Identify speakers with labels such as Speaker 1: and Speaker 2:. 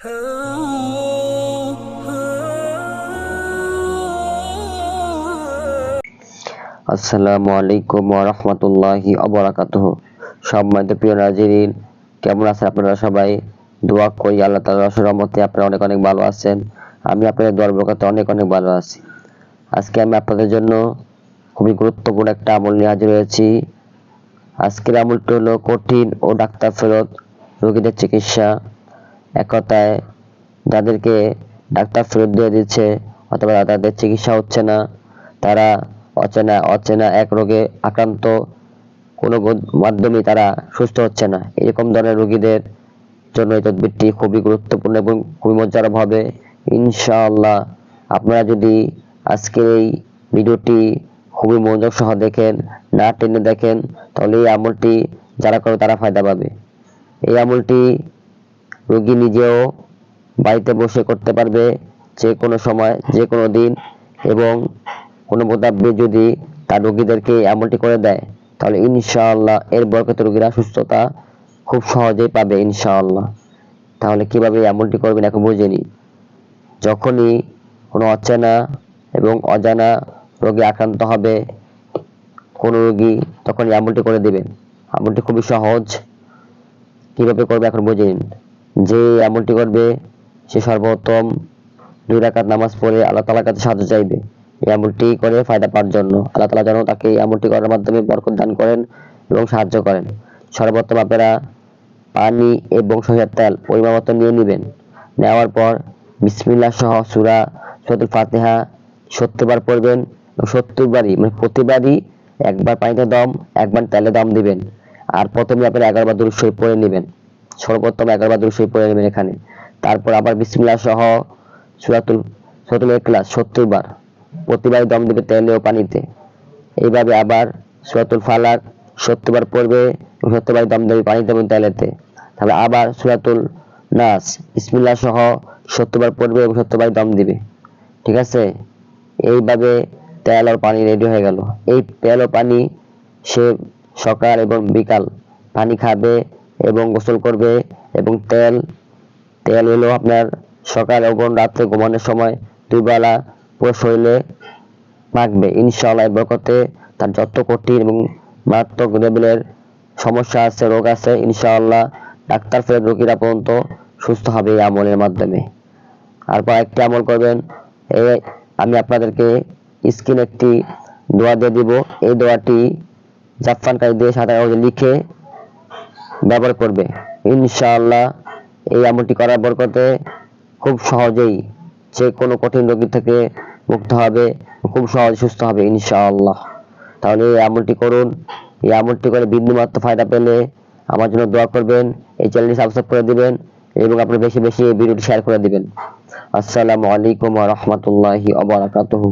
Speaker 1: আসসালামু আলাইকুম ওরহমতুল্লাহি অবরাকাতুহ সম্মানিত প্রিয় নাজিরিন, কেমন আছেন আপনারা সবাই? দোয়া করি আল্লাহ তাআলার রহমতে আপনারা অনেক অনেক ভালো আছেন। আমি আপনাদের দোয়ার বরকতে অনেক অনেক ভালো আছি। আজকে আমি আপনাদের জন্য খুবই গুরুত্বপূর্ণ একটা আমল নিয়ে হাজির হয়েছি। আজকের আমলটি হলো কঠিন ও ডাক্তার ফেরত রোগীদের চিকিৎসা। এক কথায় যাদেরকে ডাক্তার ফেরত দিয়ে দিচ্ছে অথবা তাদের চিকিৎসা হচ্ছে না, তারা অচেনা অচেনা এক রোগে আক্রান্ত, কোনো মাধ্যমে তারা সুস্থ হচ্ছে না। এরকম ধরনের রোগীদের জন্য এই তদবিরটি খুবই গুরুত্বপূর্ণ এবং খুবই মজারব হবে ইনশাআল্লাহ আপনারা যদি আজকের এই ভিডিওটি খুবই মনোযোগ সহ দেখেন, না টেনে দেখেন, তাহলে এই আমলটি যারা করে তারা ফায়দা পাবে। এই আমলটি রোগী নিজেও বাড়িতে বসে করতে পারবে যে কোনো সময়, যে কোনো দিন এবং কোনো মোতাব্বে যদি তার রোগীদেরকে এই আমলটি করে দেয়, তাহলে ইনশাআল্লাহ এর বরকতে রোগীরা সুস্থতা খুব সহজেই পাবে ইনশাআল্লাহ। তাহলে কীভাবে এমনটি করবেন এখন বুঝে যখনই কোনো অচেনা এবং অজানা রোগে আক্রান্ত হবে, কোনো রোগী তখন এমনটি করে দিবেন। এমনটি খুবই সহজ। কীভাবে করবে এখন বুঝে নিন। যে এই আমলটি করবে সে সর্বপ্রথম দুই রাকাত নামাজ পড়ে আল্লাহ তালার কাছে সাহায্য চাইবে। এই করে ফায়দা পাওয়ার জন্য আল্লাহ তালা যেন তাকে এই আমলটি করার মাধ্যমে বরকত দান করেন এবং সাহায্য করেন। সর্বোত্তম আপনারা পানি এবং সরিষার তেল পরিমাণ মতো নিয়ে নেবেন। নেওয়ার পর বিসমিল্লাহ সহ সুরা সতুল ফাতেহা সত্তর বার পড়বেন এবং সত্তর বারই মানে প্রতিবারই একবার পানিতে দম, একবার তেলে দম দিবেন। আর প্রথমে আপনারা এগারো বার দুরুদ শরীফ পড়ে নেবেন। সর্বপ্রথম এগারো বার শরীফ পড়ে নেবেন এখানে। তারপর আবার বিসমিল্লাহ সহ সুরাতুল সতুল ইখলাস সত্তর বার। প্রতিবার দম দিবে তেলে ও পানিতে। এইভাবে আবার সুরাতুল ফালাক সত্তর বার পড়বে সত্তর বার দম দেবে পানিতে এবং তেলেতে। তাহলে আবার সুরাতুল নাস, বিসমিল্লাহ সহ সত্তর বার পড়বে এবং সত্তর বার দম দিবে। ঠিক আছে? এইভাবে তেল আর পানি রেডি হয়ে গেল। এই তেল ও পানি সে সকাল এবং বিকাল পানি খাবে এবং গোসল করবে এবং তেল তেল হলো আপনার সকাল এবং রাত্রে ঘুমানোর সময় দুই বেলা পুরো শরীরে মাখবে। ইনশাআল্লাহ বরকতে তার যত কঠিন এবং মারাত্মক লেভেলের সমস্যা আছে, রোগ আছে, ইনশাআল্লাহ ডাক্তার ফেরত রোগীরা পর্যন্ত সুস্থ হবে এই আমলের মাধ্যমে। আর একটি আমল করবেন। আমি আপনাদেরকে স্ক্রিনে একটি দোয়া দিয়ে দিব। এই দোয়াটি জাফরান কালি দিয়ে সাদা কাগজে লিখে ব্যবহার করবে। ইনশাআল্লাহ এই আমলটি করার বরকতে খুব সহজেই যে কোনো কঠিন রোগী থেকে মুক্ত হবে, খুব সহজে সুস্থ হবে ইনশাআল্লাহ। তাহলে এই আমলটি করুন। এই আমলটি করে বিন্দুমাত্র ফায়দা পেলে আমার জন্য দোয়া করবেন, এই চ্যানেলটি সাবস্ক্রাইব করে দিবেন এবং আপনি বেশি বেশি এই ভিডিওটি শেয়ার করে দিবেন। আসসালামু আলাইকুম ওয়া রাহমাতুল্লাহি ওয়া বারাকাতুহু।